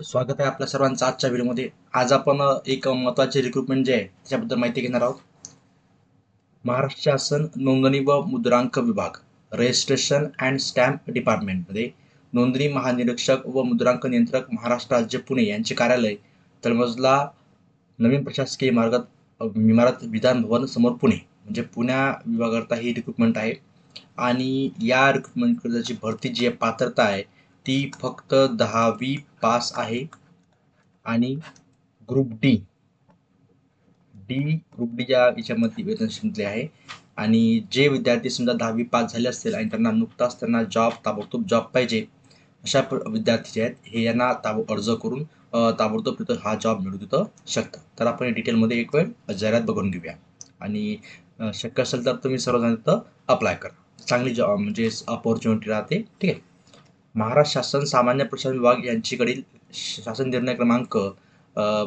स्वागत आहे आपल्या सर्वांचं आजच्या व्हिडिओमध्ये. आज आपण एक महत्त्वाचे रिक्रुटमेंट जे आहे त्याच्याबद्दल माहिती घेणार आहोत. महाराष्ट्र शासन नोंदणी व मुद्रांक विभाग रजिस्ट्रेशन अँड स्टॅम्प डिपार्टमेंटमध्ये नोंदणी महानिरीक्षक व मुद्रांक नियंत्रक महाराष्ट्र राज्य पुणे यांचे कार्यालय तळमजला नवीन प्रशासकीय इमारत इमारत विधान भवन समोर पुणे म्हणजे पुण्या विभागाकरता ही रिक्रुटमेंट आहे. आणि या रिक्रुटमेंटकरताची भरती जी आहे पात्रता आहे ती फक्त दहावी पास आहे. आणि group D D group D या याच्यामध्ये वेतनश्रेणीतले आहे. आणि जे विद्यार्थी समजा दहावी पास झाले असतील आणि त्यांना नुकताच त्यांना जॉब ताबडतोब जॉब पाहिजे अशा विद्यार्थी जे आहेत हे यांना ताब अर्ज करून ताबडतोब तिथं हा जॉब मिळू तिथं शकतं तर आपण डिटेलमध्ये एक वेळ जाहिरात बघून घेऊया. आणि शक्य असेल तर तुम्ही सर्वजण तिथं अप्लाय करा. चांगली जॉब म्हणजे अपॉर्च्युनिटी राहते. ठीक आहे? महाराष्ट्र शासन सामान्य प्रशासन विभाग यांच्याकडील शासन निर्णय क्रमांक अ,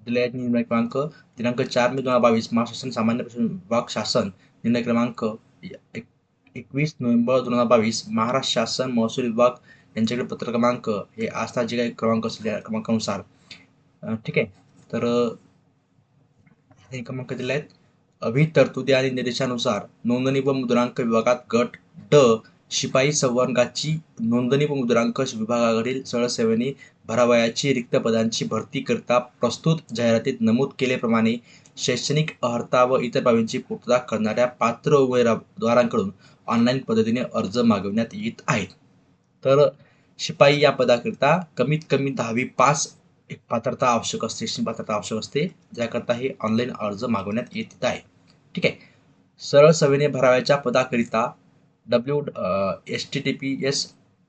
दिले आहेत निर्णय क्रमांक दिनांक चार मे दोन हजार बावीस महाराष्ट्र शासन सामान्य प्रशासन विभाग शासन निर्णय क्रमांक एक एकवीस नोव्हेंबर दोन हजार बावीस महाराष्ट्र शासन महसूल विभाग यांच्याकडे पत्र क्रमांक हे आस्था जे काही क्रमांक असेल त्या क्रमांकानुसार ठीक आहे तर हे क्रमांक दिले आहेत. अभि तरतुदी आणि निर्देशानुसार नोंदणी व मुद्रांक विभागात गट ड शिपाई संवर्गाची नोंदणी व मुद्रांक विभागाकडील सरसेवेने भरावयाची रिक्त पदांची भरती करता प्रस्तुत जाहिरातीत नमूद केल्याप्रमाणे शैक्षणिक अर्हता व इतर बाबींची पूर्तता करणाऱ्या पात्र उमेदवारांकडून ऑनलाईन पद्धतीने अर्ज मागवण्यात येत आहेत. तर शिपाई या पदाकरिता कमीत कमी दहावी पास एक पात्रता आवश्यक असते शैक्षणिक पात्रता आवश्यक असते ज्याकरता हे ऑनलाईन अर्ज मागवण्यात येत आहे ठीक आहे. सरळ सेवेने भरावयाच्या पदाकरिता W S T T P S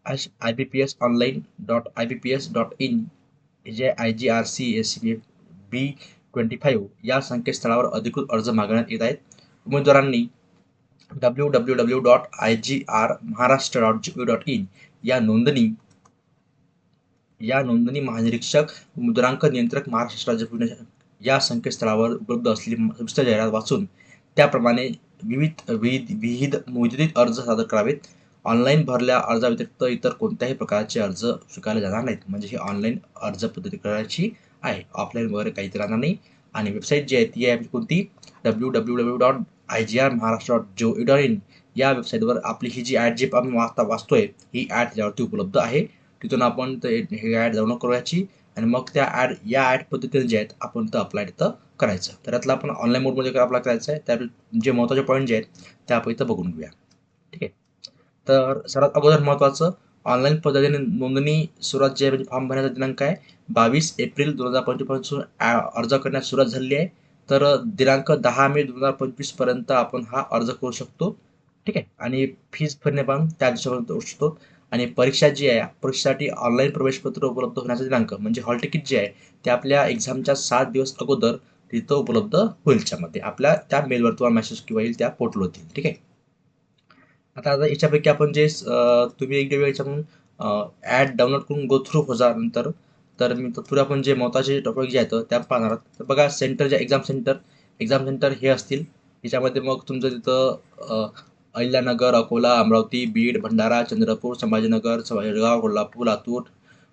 H I B P S online dot I B P S dot in J I G R C S C B twenty five या संकेतस्थळावर अधिकृत अर्ज़ मागवण्यात येत आहेत. उमेदवारांनी W W W dot I G R Maharashtra dot G O dot in या नोंदणी या नोंदणी महानिरीक्षक मुद्रांक नियंत्रक महाराष्ट्र राज्य या संकेतस्थळावर उपलब्ध असलेली विस्तृत जाहिरात वाचून त्याप्रमाणे विविध विविध विविध मुदतीत अर्ज सादर करावेत. ऑनलाईन भरल्या अर्जाव्यतिरिक्त इतर कोणत्याही प्रकारचे अर्ज स्वीकारले जाणार नाहीत. म्हणजे ही ऑनलाईन अर्ज पद्धती करायची आहे. ऑफलाईन वगैरे काहीच राहणार नाही. आणि वेबसाईट जी आहे ती आहे कोणती? W W W dot I G R Maharashtra dot gov dot in या वेबसाईटवर आपली ही जी ॲड जी आपण वाचता वाचतोय ही ॲड त्याच्यावरती उपलब्ध आहे. तिथून आपण ते हे ॲड डाउनलोड करूयाची. आणि मग त्या ॲड या ॲड पद्धतीने जे आहेत आपण तर अप्लाय तिथं करायचं. तर यातला आपण ऑनलाईन मोडमध्ये आपला करायचं आहे त्या जे महत्त्वाचे पॉईंट जे आहेत ते आपण इथं बघून घेऊया. ठीक आहे? तर सर्वात अगोदर महत्त्वाचं ऑनलाईन पद्धतीने नोंदणी सुरुवात जे आहे म्हणजे फॉर्म भरण्याचा दिनांक आहे बावीस एप्रिल दोन हजार पंचवीसपासून अर्ज करण्यास सुरुवात झालेली आहे. तर दिनांक दहा मे दोन हजार पंचवीसपर्यंत आपण हा अर्ज करू शकतो. ठीक आहे? आणि फीज भरणे पण त्या दिवसापर्यंत करू शकतो. आणि परीक्षा जी आहे परीक्षेसाठी ऑनलाईन प्रवेशपत्र उपलब्ध होण्याचा दिनांक म्हणजे हॉल तिकीट जे आहे ते आपल्या एक्झामच्या सात दिवस अगोदर तिथं उपलब्ध होईल त्यामध्ये आपल्या त्या मेलवर तुम्हाला मेसेज किंवा येईल त्या पोर्टल होतील ठीक आहे? आता आता याच्यापैकी आपण जे तुम्ही एकदा वेळ याच्याकडून ॲड डाउनलोड करून गो थ्रू हो जा नंतर तर मी पुढे आपण जे महत्त्वाचे टॉपिक जे आहेत त्या पाहणार आहोत. तर बघा सेंटर जे एक्झाम सेंटर एक्झाम सेंटर हे असतील. याच्यामध्ये मग तुमचं तिथं अहिल्यानगर अकोला अमरावती बीड भंडारा चंद्रपूर संभाजीनगर जळगाव कोल्हापूर लातूर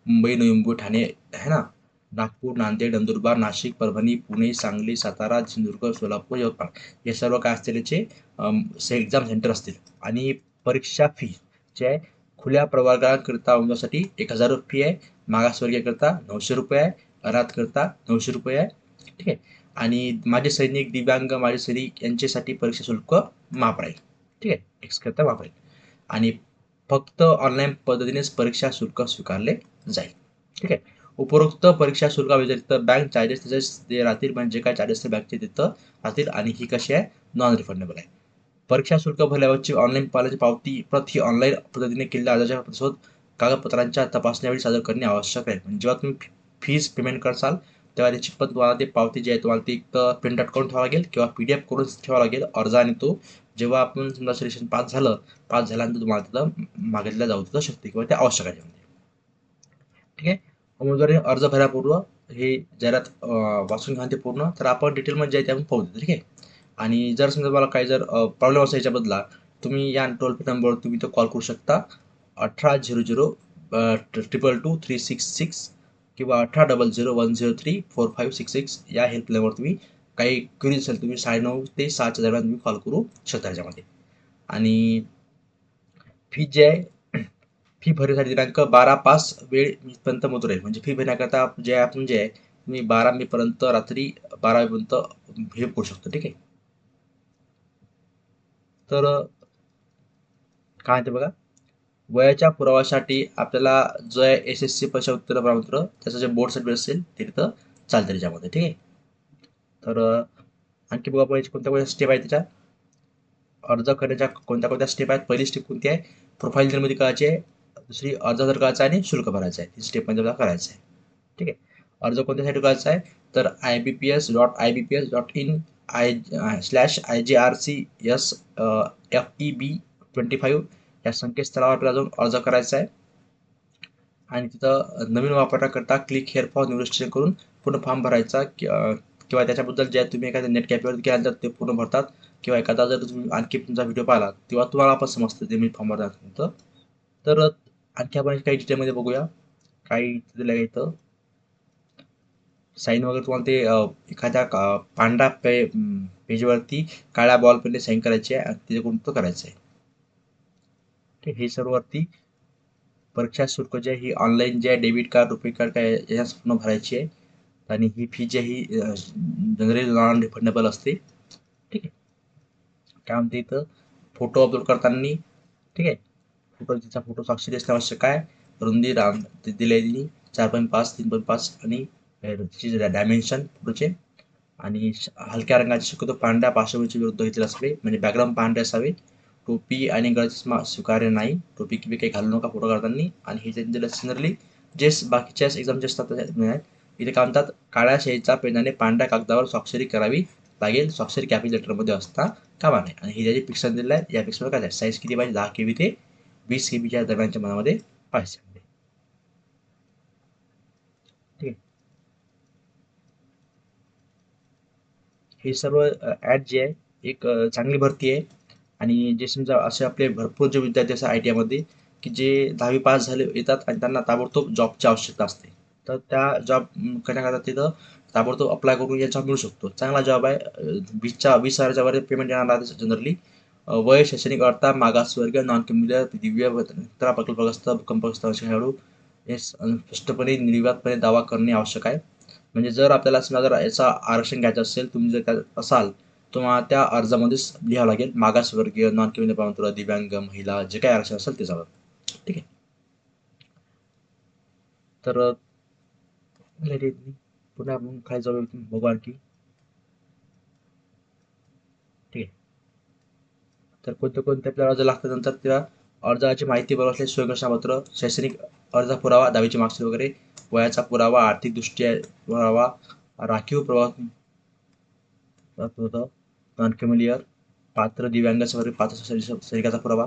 मुंबई नवी मुंबई ठाणे है ना? नागपूर नांदेड नंदुरबार नाशिक परभणी पुणे सांगली सातारा सिंधुदुर्ग सोलापूर यवतमाळ हे सर्व काय असतील याचे से एक्झाम सेंटर असतील. आणि परीक्षा फी जे आहे खुल्या प्रवर्गाकरिता उमेदवारासाठी एक हजार रुपये आहे. मागासवर्गीयकरता नऊशे रुपये आहे. अनाथकरता नऊशे रुपये आहे. ठीक आहे? आणि माझे सैनिक दिव्यांग माझे सैनिक यांच्यासाठी परीक्षा शुल्क माफ राहील. ठीक आहे? एक्सकरता माफ राहील. आणि फक्त ऑनलाईन पद्धतीनेच परीक्षा शुल्क स्वीकारले जाईल. ठीक आहे? उपरोक्त परीक्षा शुल्काव्यतिरिक्त बँक चार्जेस तसेच ते राहतील म्हणजे काय चार्जेस ते बँकचे तिथं राहतील आणि ही कशी आहे? नॉन रिफंडेबल आहे. परीक्षा शुल्क भरल्यावरची ऑनलाईन पाल्याची पावती प्रत ही ऑनलाईन पद्धतीने केलेल्या अर्जाच्या प्रतिसोध कागदपत्रांच्या तपासण्यावेळी सादर करणे आवश्यक आहे. म्हणजे जेव्हा तुम्ही फीज पेमेंट करसाल तेव्हा त्याची पण तुम्हाला ते पावती जी आहे तुम्हाला ती एक प्रिंट आउट करून ठेवावं लागेल किंवा पी डी एफ करून ठेवावं लागेल अर्ज आणि तो जेव्हा आपण समजा सिलेक्शन पास झालं पास झाल्यानंतर तुम्हाला तिथं मागितलं जाऊ तिथं शकते किंवा ते आवश्यक आहे. ठीक आहे? उमेदवारी अर्ज भरापूर्व हे जाहिरात वाचून घ्या ते पूर्ण. तर आपण डिटेलमध्ये जे आहे ते आपण पाहू ठीक आहे? आणि जर समजा मला काही जर प्रॉब्लेम असेल याच्याबद्दला तुम्ही या टोल फ्री नंबरवर तुम्ही तो कॉल करू शकता. अठरा zero zero triple two three six six किंवा अठरा double zero one zero three four five six six या हेल्पलाईनवर तुम्ही काही क्वेरी असेल तुम्ही साडेनऊ ते सहाच्या दरम्यान तुम्ही कॉल करू शकता त्याच्यामध्ये आणि फी जी आहे फी भरण्यासाठी दिनांक बारा पाच वेळ पर्यंत मधुर आहे म्हणजे फी भरण्याकरता जे आपण जे म्हणजे आहे तुम्ही बारा मे पर्यंत रात्री बारा वाजेपर्यंत हे करू शकतो. ठीक आहे? तर काय म्हणते बघा? वयाच्या पुराव्यासाठी आपल्याला जो आहे एस एस सी परीक्षा उत्तीर्ण प्रमाणपत्र त्याचं जे बोर्ड सर्टिफिकेट असेल ते तिथं चालतं त्याच्यामध्ये. ठीक आहे? तर आणखी बघा पाहिजे कोणत्या कोणत्या स्टेप आहेत त्याच्या. अर्ज करण्याच्या कोणत्या कोणत्या स्टेप आहेत पहिली स्टेप कोणती आहे? प्रोफाईल निर्मिती करायची आहे. दुसरी अर्ज जर करायचा आहे आणि शुल्क भरायचं आहे. ही स्टेपमध्ये आपल्याला करायचं आहे. ठीक आहे? अर्ज कोणत्यासाठी करायचा आहे? तर I B P S dot I B P S dot in I slash I G R C S F E B twenty five या संकेतस्थळावर आपल्याला जाऊन अर्ज करायचा आहे. आणि तिथं नवीन वापरण्याकरता क्लिक हेअर फॉर निवृष्टी करून पूर्ण फॉर्म भरायचा किंवा त्याच्याबद्दल जे तुम्ही एखाद्या नेट कॅपेवर केल्यानंतर ते पूर्ण भरतात. किंवा एखादा जर तुम्ही आणखी तुमचा व्हिडिओ पाहिला तेव्हा तुम्हाला पण समजतं ते मी फॉर्म भरतात तर आणखी आपण काही डिटेलमध्ये बघूया. काही दिलं आहे इथं साईन वगैरे तुम्हाला ते एखाद्या पांढरा पे पेजवरती काळ्या बॉल साईन करायची आहे आणि तिथे तो करायचं आहे. ठीक हे सर्ववरती परीक्षा शुल्क जे आहे ही ऑनलाईन जे आहे डेबिट कार्ड रुपे कार्ड काय याच्या पूर्ण भरायची आहे. आणि ही फी जी आहे ही जनरली नॉन रिफंडेबल असते. ठीक आहे. काय म्हणते इथं? फोटो अपलोड करताना. ठीक आहे. तिचा फोटो साक्षरी असणे आवश्यक आहे रुंदी राम ते दिले दिली चार पॉईंट पाच तीन पॉईंट पाच आणि तिचे डायमेन्शन फोटोचे आणि हलक्या रंगाचे शक्यतो पांढऱ्या पार्श्वभूमीचे विरुद्ध घेतले असावे म्हणजे बॅकग्राऊंड पांढरे असावे. टोपी आणि गळचष्मा स्वीकार्य नाही. टोपी किंवा काही घालू नका फोटो काढताना. आणि हे त्यांच्या सिनरली जे बाकीच्या एक्झामचे असतात इथे काय म्हणतात? काळ्या शाईच्या पेनाने पांढऱ्या कागदावर स्वाक्षरी करावी लागेल. स्वाक्षरी कॅपिटलमध्ये असता कामा नाही आणि हे जे पिक्सल दिलेलं आहे या पिक्सलवर काय साईज किती पाहिजे? दहा के बी ते वीस सी बीच्या दरम्यानच्या मनामध्ये पाहिजे ठीक आहे. हे सर्व ॲड जे आहे एक चांगली भरती आहे. आणि जे समजा असे आपले भरपूर जे विद्यार्थी असतात आय टी आयमध्ये की जे दहावी पास झाले येतात आणि त्यांना ताबडतोब जॉबची आवश्यकता असते. तर त्या जॉब करण्याकरता तिथं? ताबडतोब अप्लाय करून या जॉब मिळू शकतो. चांगला जॉब आहे. वीसच्या वीस हजाराच्या वर पेमेंट येणार आहे जनरली वय शैक्षणिक अर्थ मागासवर्गीय नॉन कम्युलर दिव्य प्रकल्पग्रस्त भूकंपग्रस्त खेळाडू हे स्पष्टपणे निर्वातपणे दावा करणे आवश्यक आहे. म्हणजे जर आपल्याला समजा जर याचा आरक्षण घ्यायचं असेल तुम्ही जर त्या असाल तुम्हाला त्या अर्जामध्येच लिहावं लागेल मागासवर्गीय नॉन कम्युलर प्रमाणपत्र दिव्यांग महिला जे काही आरक्षण असेल त्याच्यावर. ठीक आहे? तर पुन्हा आपण खाली जाऊ बघू आणखी ठीक आहे तर कोणते कोणते आपल्याला अर्ज लागतात नंतर त्या अर्जाची माहिती बरोबर असले स्वयंघोषणापत्र शैक्षणिक अर्ज पुरावा दहावीची मार्क्स वगैरे वयाचा पुरावा आर्थिकदृष्ट्या पुरावा राखीव प्रवाह. नॉन कॅम्युलियर पात्र दिव्यांगाचा वगैरे पात्र सैनिकाचा पुरावा.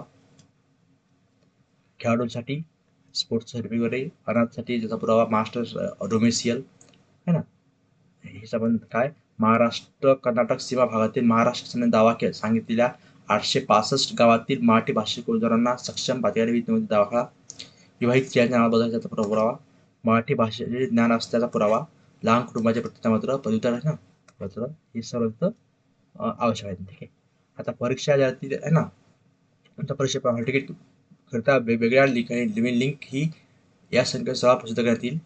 खेळाडूंसाठी स्पोर्ट्स सर्टिफिकेट वगैरे अनाथसाठी ज्याचा पुरावा मास्टर डोमेसियल है ना? हे संबंध काय? महाराष्ट्र कर्नाटक सीमा भागातील महाराष्ट्राने दावा के सांगितलेल्या आठशे पासष्ट गावातील मराठी भाषिक उमेदवारांना सक्षम पातळीवर विद्यमान दाखला विवाहित स्त्रियांच्या नावाबद्दल त्याचा पुरावा मराठी भाषेचे ज्ञान असल्याचा पुरावा लहान कुटुंबाचे प्रतिज्ञापत्र पदवीधर आहे ना? पत्र हे सर्व इथं आवश्यक आहे ठीक आहे. आता परीक्षा ज्या आहे ना तुमच्या परीक्षा हॉल तिकीट करता वेगवेगळ्या लिंक आणि नवीन लिंक ही या संकेतस्थळावर प्रसिद्ध करण्यात येईल.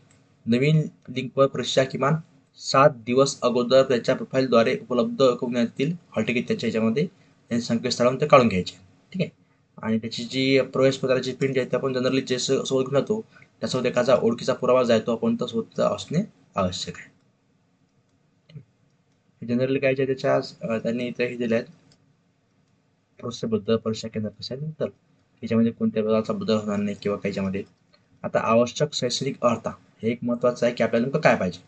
नवीन लिंकवर परीक्षा किमान सात दिवस अगोदर त्याच्या प्रोफाईलद्वारे उपलब्ध करून येतील. हॉल तिकीट त्याच्या ह्याच्यामध्ये त्यांनी संकेतस्थळावरून ते काढून घ्यायचे. ठीक आहे? आणि त्याची जी प्रवेशपत्राची प्रिंट आहे ते आपण जनरली जे सोबत घेऊन जातो त्यासोबत एखादा ओळखीचा पुरावा जायतो आपण तो सोबत असणे आवश्यक आहे. जनरली काय जे त्याच्या त्यांनी इथेही दिले आहेत प्रोसेसबद्दल परीक्षा केंद्र कशाबद्दल त्याच्यामध्ये कोणत्या प्रकारचा बदल होणार नाही किंवा काहीच्यामध्ये आता आवश्यक शैक्षणिक अर्था हे एक महत्त्वाचं आहे की आपल्याला नेमकं काय पाहिजे.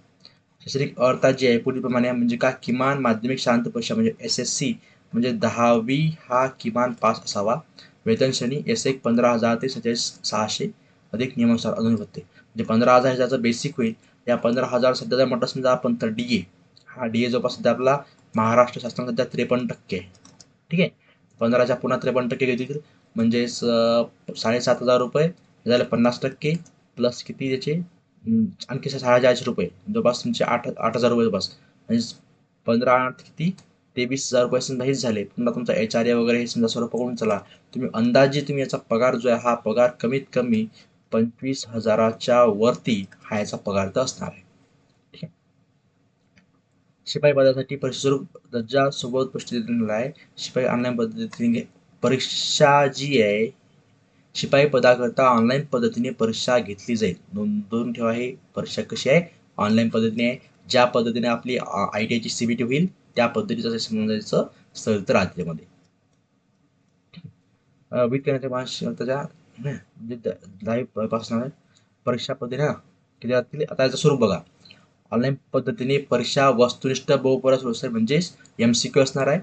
शैक्षणिक अर्था जी आहे पुढीलप्रमाणे म्हणजे का किमान माध्यमिक शांत परीक्षा म्हणजे एस एस सी म्हणजे दहावी हा किमान पास असावा. वेतन श्रेणी एस एक पंधरा हजार ते सत्तेचाळीस सहाशे अधिक नियमानुसार अजून होते. म्हणजे पंधरा हजार ह्याचं बेसिक होईल या पंधरा हजार सध्या जर म्हटलं समजा आपण तर डी ए हा डी ए जवळपास सध्या आपला महाराष्ट्र शासन सध्या त्रेपन्न टक्के आहे. ठीक आहे? पंधराच्या पुन्हा त्रेपन्न टक्के घेतील म्हणजेच साडेसात हजार रुपये झाले पन्नास टक्के प्लस किती त्याचे अं, आणखी साडेचारशे रुपये. जवळपास तुमचे आठ आठ हजार रुपये जवळपास. म्हणजे पंधरा आठ किती? तेवीस हजार रुपये समजा हेच झाले. पुन्हा तुमचा एच आर ए वगैरे हे समजा सर्व पकडून चला. तुम्ही अंदाजे तुम्ही याचा पगार जो आहे हा पगार कमीत कमी पंचवीस हजाराच्या वरती हा याचा पगार तर असणार आहे. शिपाई पदासाठी परीक्षेस्वरूप दर्जा सोबत पुष्टी दिलेला आहे. शिपाई ऑनलाईन पद्धतीने परीक्षा जी आहे शिपाई पदाकरता ऑनलाईन पद्धतीने परीक्षा घेतली जाईल. नोंदवून ठेवा हे परीक्षा कशी आहे? ऑनलाईन पद्धतीने आहे. ज्या पद्धतीने आपली आय टी आयची सी बी टी होईल त्या पद्धतीचं समजायचं स्थळ तर राहते त्यामध्ये. विध करण्याच्या त्याच्या म्हणजे दहावी पासून परीक्षा पद्धती ना की त्यातील आता याचं स्वरूप बघा. ऑनलाईन पद्धतीने परीक्षा वस्तुनिष्ठ बहुपरस व्यवसाय म्हणजेच एम सी क्यू असणार आहे.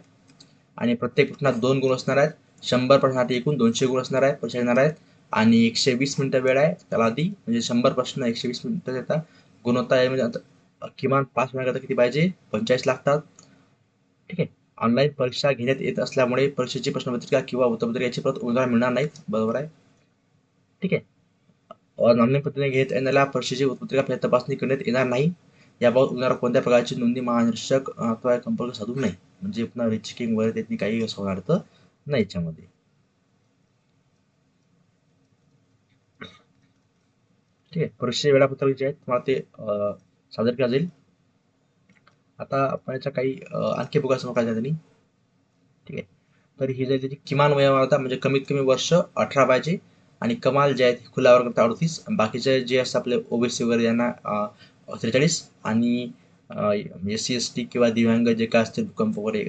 आणि प्रत्येक प्रश्नात दोन गुण असणार आहेत. शंभर प्रश्नासाठी एकूण दोनशे गुण असणार आहेत परीक्षा येणार आहेत. आणि एकशे वीस मिनटं वेळ आहे त्याला आधी म्हणजे शंभर प्रश्न एकशे वीस मिनटं येतात. गुणवत्ता म्हणजे आता किमान पास होण्याकरता किती पाहिजे? पंचेचाळीस लागतात. ठीक आहे. ऑनलाईन परीक्षा घेण्यात येत असल्यामुळे परीक्षेची प्रश्नपत्रिका किंवा उत्तरपत्रिका याची परत उमेदवार मिळणार नाहीत. बरोबर आहे? ठीक आहे. ऑनलाईन पद्धतीने घेत येणाऱ्या परीक्षेची उत्तरपत्रिका तपासणी करण्यात येणार नाही. याबाबत उमेदवार कोणत्या प्रकारची नोंदणी महानिरीक्षक अथवा संपर्क साधू नाही? म्हणजे पुन्हा रिचेकिंग वगैरे त्यांनी काही असं होणार तर नाही याच्यामध्ये. ठीक आहे. परीक्षेचे वेळापत्रक जे आहेत तुम्हाला ते सादर केलं जाईल आता आपण याच्या काही आणखी बघा समोर काय त्यांनी. ठीक आहे. तर ही जाईल त्याची किमान वयोमर्यादा म्हणजे कमीत कमी वर्ष अठरा पाहिजे आणि कमाल जे आहेत खुल्या वर्गात अडतीस. बाकीचे जे असतात आपले ओबीसी वगैरे यांना त्रेचाळीस. आणि एस सी एस टी किंवा दिव्यांग जे काय असतील भूकंप वगैरे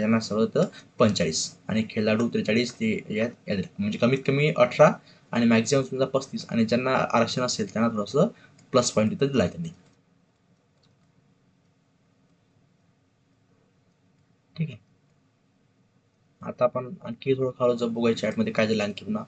यांना सगळं तर पंचेचाळीस आणि खेळाडू त्रेचाळीस ते यात म्हणजे कमीत कमी अठरा आणि मॅक्झिमम समजा पस्तीस. आणि ज्यांना आरक्षण असेल त्यांना थोडंसं प्लस पॉईंट तिथं दिला आहे त्यांनी ठीक आहे आता आपण आणखी थोडं खालं जाऊ बघूया चॅटमध्ये काय झालं आणखी पुन्हा.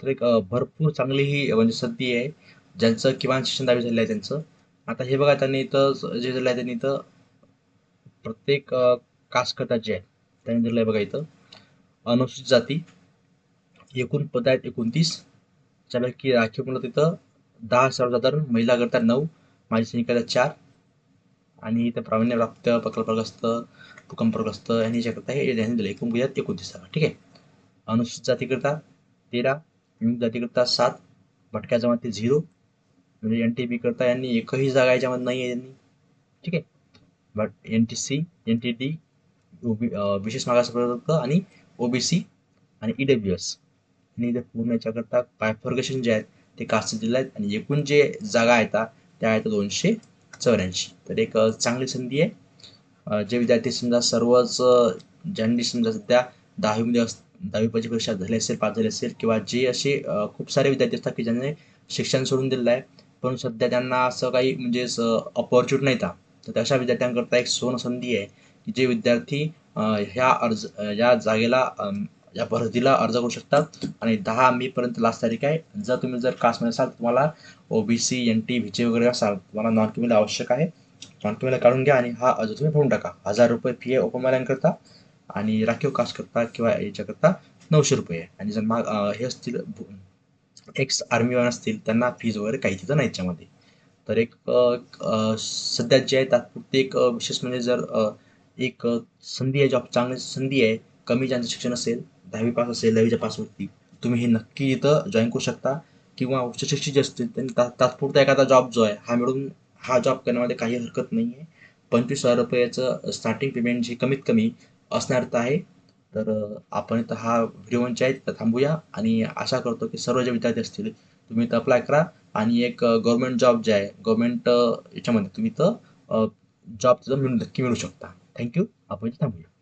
तर एक भरपूर चांगली ही म्हणजे संधी आहे ज्यांचं किमान शिक्षण दहावी झालेलं आहे त्यांचं. आता हे बघा त्यांनी इथं जे झालं आहे त्यांनी इथं प्रत्येक कास्ट जे आहे. त्यांनी दिलं आहे बघा इथं. अनुसूचित जाती एकूण पद आहेत एकोणतीस. त्यापैकी राखीव मुलं तिथं? दहा सर्वसाधारण महिला करता नऊ माझी सैनिकाला चार. आणि इथं प्रावीण्यप्राप्त प्रकल्पग्रस्त भूकंपग्रस्त यांनी जे करता हे यांनी दिलं एकूण पद एकोणतीस ठीक आहे? अनुसूचित जातीकरता तेरा विमुक्त जातीकरता सात भटक्या जमाती झिरो. म्हणजे एन टी पी करता यांनी एकही जागा याच्यामध्ये नाही आहे यांनी. ठीक आहे? But N T C N T D विशेष मागास आणि ओबीसी आणि ई डब्ल्यू एस आणि इथे पूर्ण याच्याकरता बायफॉर्गेशन जे आहेत ते कास्ट दिले आहेत. आणि एकूण जे जागा आहेत त्या आहेत दोनशे चौऱ्याऐंशी. तर एक चांगली संधी आहे. जे विद्यार्थी समजा सर्वच ज्यांनी समजा सध्या दहावीमध्ये अस दहावीची परीक्षा झाली असेल पास झाली असेल किंवा जे असे खूप सारे विद्यार्थी असतात की ज्यांनी शिक्षण सोडून दिलेलं आहे पण सध्या त्यांना असं काही म्हणजे अपॉर्च्युनिटी नाही तर अशा विद्यार्थ्यांकरता एक सोन संधी आहे की जे विद्यार्थी ह्या अर्ज या जागेला या भरतीला अर्ज करू शकतात. आणि दहा मेपर्यंत लास्ट तारीख आहे. जर तुम्ही जर कास्टमध्ये असाल तुम्हाला ओबीसी एन टी व्हीचे वगैरे असाल तुम्हाला नॉन क्युमेला आवश्यक आहे. नॉन क्युमेला काढून घ्या आणि हा अर्ज तुम्ही भरून टाका. हजार रुपये फी आहे ओपनवाल्यांकरता आणि राखीव कास्ट करता किंवा याच्याकरता नऊशे रुपये आणि जर माग हे असतील एक्स आर्मीवान असतील त्यांना फीज वगैरे काही तिथं नाही याच्यामध्ये. तर एक सध्या जे आहे तात्पुरते एक विशेष म्हणजे जर एक संधी आहे जॉब चांगली संधी आहे. कमी ज्यांचं शिक्षण असेल दहावी पास असेल दहावीच्या पासवरती तुम्ही हे नक्की इथं जॉईन करू शकता. किंवा उच्च शिक्षित जे असतील त्यांनी ता तात्पुरता एखादा जॉब जो आहे हा मिळून हा जॉब करण्यामध्ये काही हरकत नाही आहे. पंचवीस हजार रुपयाचं स्टार्टिंग पेमेंट जे कमीत कमी असणार आहे. तर आपण इथं हा व्हिडिओ आहेत आहे थांबूया. आणि आशा करतो की सर्व जे विद्यार्थी असतील तुम्ही इथं अप्लाय करा. आणि एक गव्हर्मेंट जॉब जे आहे गव्हर्मेंट याच्यामध्ये तुम्ही इथं जॉब तिथं मिळून नक्की मिळू शकता. थँक्यू आपण इथे थांबूया